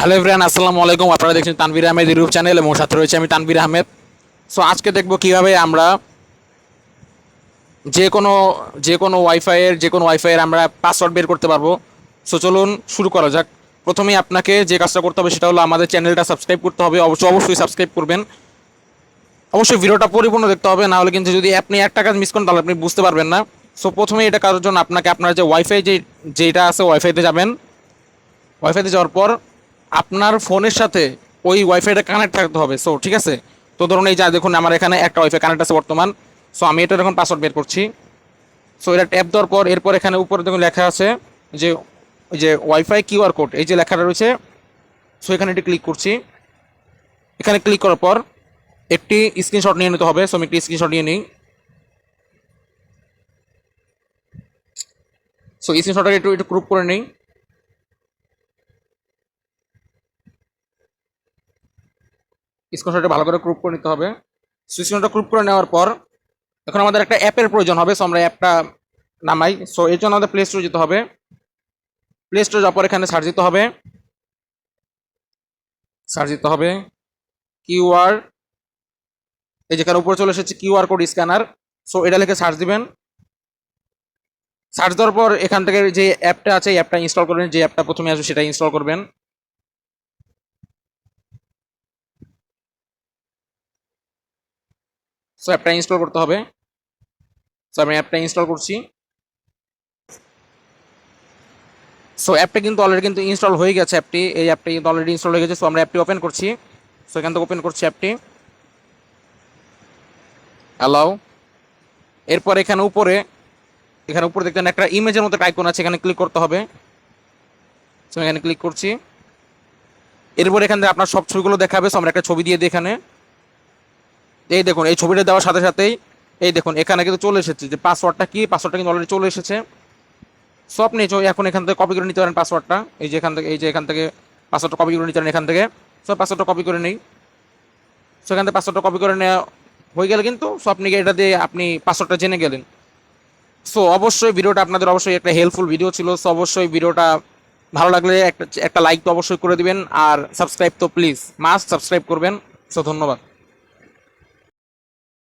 Hello everyone আসসালামু আলাইকুম। আপনারা দেখছেন তানভীর আহমেদ ইউটিউব চ্যানেল এবং সাথে রয়েছে আমি তানভীর আহমেদ। সো আজকে দেখব কীভাবে আমরা যে কোনো যে কোনো ওয়াইফাইয়ের যে কোনো ওয়াইফাইয়ের আমরা পাসওয়ার্ড বের করতে পারব। সো চলুন শুরু করা যাক। প্রথমেই আপনাকে যে কাজটা করতে হবে সেটা হলো আমাদের চ্যানেলটা সাবস্ক্রাইব করতে হবে। অবশ্যই অবশ্যই সাবস্ক্রাইব করবেন। অবশ্যই ভিডিওটা পরিপূর্ণ দেখতে হবে, না হলে কিন্তু যদি আপনি একটা কাজ মিস করেন তাহলে আপনি বুঝতে পারবেন না। সো প্রথমে এটা করার জন্য আপনাকে আপনার যে ওয়াইফাই যে, যেটা আছে ওয়াইফাইতে যাবেন। ওয়াইফাইতে যাওয়ার পর আপনার ফোনের সাথে ওই ওয়াইফাইটা কানেক্ট থাকতে হবে সো ঠিক আছে? তো ধরুন এই যা দেখুন, আমার এখানে একটা ওয়াইফাই কানেক্ট আছে বর্তমান সো আমি এটার এখন পাসওয়ার্ড বের করছি। সো এটা ট্যাপ দেওয়ার পর, এরপর এখানে উপরে দেখুন লেখা আছে যে যে ওয়াইফাই কিউআর কোড এই যে লেখাটা রয়েছে সো এখানে এটি ক্লিক করছি। এখানে ক্লিক করার পর, একটি স্ক্রিনশট নিয়ে নিতে হবে সো আমি একটি স্ক্রিনশট নিয়ে নিই। সো স্ক্রিনশটটা একটু একটু গ্রুপ করে নিই। স্ক্রিনশটটা ভালো করে গ্রুপ করে নিতে হবে। স্ক্রিনশটটা গ্রুপ করে নেওয়ার পর এখন আমাদের একটা অ্যাপের প্রয়োজন হবে সো আমরা অ্যাপটা নামাই। সো এর জন্য আমাদের প্লে স্টোরে যেতে হবে। প্লে স্টোরে যাওয়ার পর এখানে সার্চ দিতে হবে। সার্চ দিতে হবে। কিউআর এই যেখানে উপরে চলে এসেছে কিউআর কোড স্ক্যানার সো এটা লিখে সার্চ দিবেন। সার্চ দেওয়ার পর এখান থেকে যে অ্যাপটা আছে অ্যাপটা ইনস্টল করবেন। যে অ্যাপটা প্রথমে আসবে, সেটা ইনস্টল করবেন। সো অ্যাপটা ইনস্টল করতে হবে। সো আমি অ্যাপটা ইনস্টল করছি। সো অ্যাপটা কিন্তু অলরেডি কিন্তু ইনস্টল হয়ে গেছে অ্যাপটি এই অ্যাপটি কিন্তু অলরেডি ইনস্টল হয়ে গেছে। সো আমরা অ্যাপটি ওপেন করছি। সো এখান থেকে ওপেন করছি অ্যাপটি অ্যালাউ এরপর এখানে উপরে এখানে উপরে দেখতেন একটা ইমেজের মতো আইকন আছে। এখানে ক্লিক করতে হবে। সো এখানে ক্লিক করছি। এরপর এখান থেকে আপনার সব ছবিগুলো দেখাবে। সো আমরা একটা ছবি দিয়ে দিই এখানে। এই দেখুন, এই ছবিটা দেওয়ার সাথে সাথেই, এই দেখুন, এখানে কিন্তু চলে এসেছে যে পাসওয়ার্ডটা কি পাসওয়ার্ডটা কিন্তু অলরেডি চলে এসেছে। সো আপনি এখন এখান থেকে কপি করে নিতে পারেন পাসওয়ার্ডটা এই যে এখান থেকে এই যে এখান থেকে পাসওয়ার্ডটা কপি করে নিতে পারেন এখান থেকে। সো পাসওয়ার্ডটা কপি করে নিই। সো এখান থেকে পাসওয়ার্ডটা কপি করে নেওয়া হয়ে গেলে কিন্তু সো আপনি এটা দিয়ে আপনি পাসওয়ার্ডটা জেনে গেলেন। সো অবশ্যই ভিডিওটা আপনাদের অবশ্যই একটা হেল্পফুল ভিডিও ছিল। সো অবশ্যই ভিডিওটা ভালো লাগলে একটা একটা লাইক তো অবশ্যই করে দিবেন। আর সাবস্ক্রাইব তো প্লিজ মাস্ট সাবস্ক্রাইব করবেন। সো ধন্যবাদ।